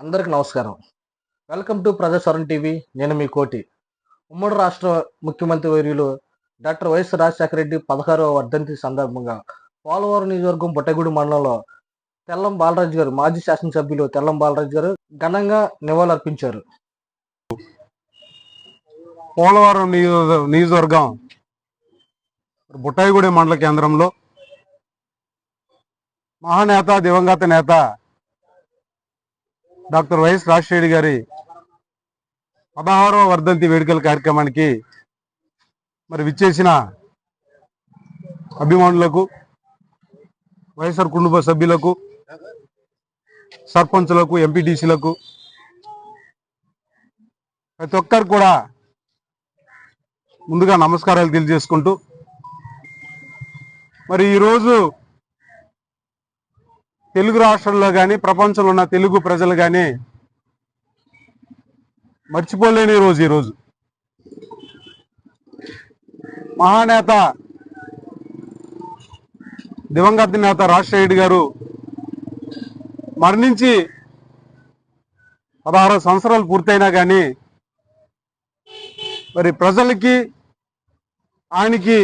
అందరికి నమస్కారం. Welcome to Prajaswaram TV. నేను మీ కోటి. ఉమ్మడి రాష్ట్ర ముఖ్యమంత్రి వర్యులు డాక్టర్ వైఎస్ రాజశేఖర రెడ్డి పదహారవ వర్ధంతి సందర్భంగా పోలవరం నియోజకవర్గం బొట్టగూడి మండలంలో తెల్లం బాలరాజు గారు మాజీ శాసనసభ్యులు తెల్లం బాలరాజు గారు ఘనంగా నివాళులర్పించారు. పోలవరం నియోజకవర్గం బుట్టాయిగూడెం మండల కేంద్రంలో మహానేత దివంగత నేత డాక్టర్ వైఎస్ రాజశేఖర్ గారి పదహారవ వర్ధంతి వేడుకల కార్యక్రమానికి మరి విచ్చేసిన అభిమానులకు వైఎస్ఆర్ కుటుంబ సభ్యులకు సర్పంచులకు ఎంపీటీసీలకు ప్రతి ఒక్కరు కూడా ముందుగా నమస్కారాలు తెలియజేసుకుంటూ మరి ఈరోజు తెలుగు రాష్ట్రాల్లో కానీ ప్రపంచంలో ఉన్న తెలుగు ప్రజలు కానీ మర్చిపోలేని రోజు ఈరోజు మహానేత దివంగత నేత రాజశేఖర్ గారు మరణించి పదహారు సంవత్సరాలు పూర్తయినా కానీ మరి ప్రజలకి ఆయనకి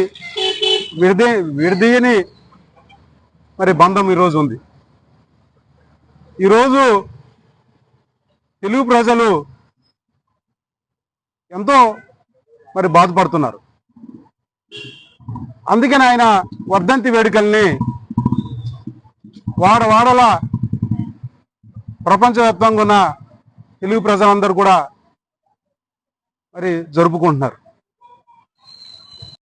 విడదే విడదీయని మరి బంధం ఈరోజు ఉంది. ఈరోజు తెలుగు ప్రజలు ఎంతో మరి బాధపడుతున్నారు. అందుకని ఆయన వర్ధంతి వేడుకల్ని వాడ వాడల ప్రపంచవ్యాప్తంగా ఉన్న తెలుగు ప్రజలందరూ కూడా మరి జరుపుకుంటున్నారు.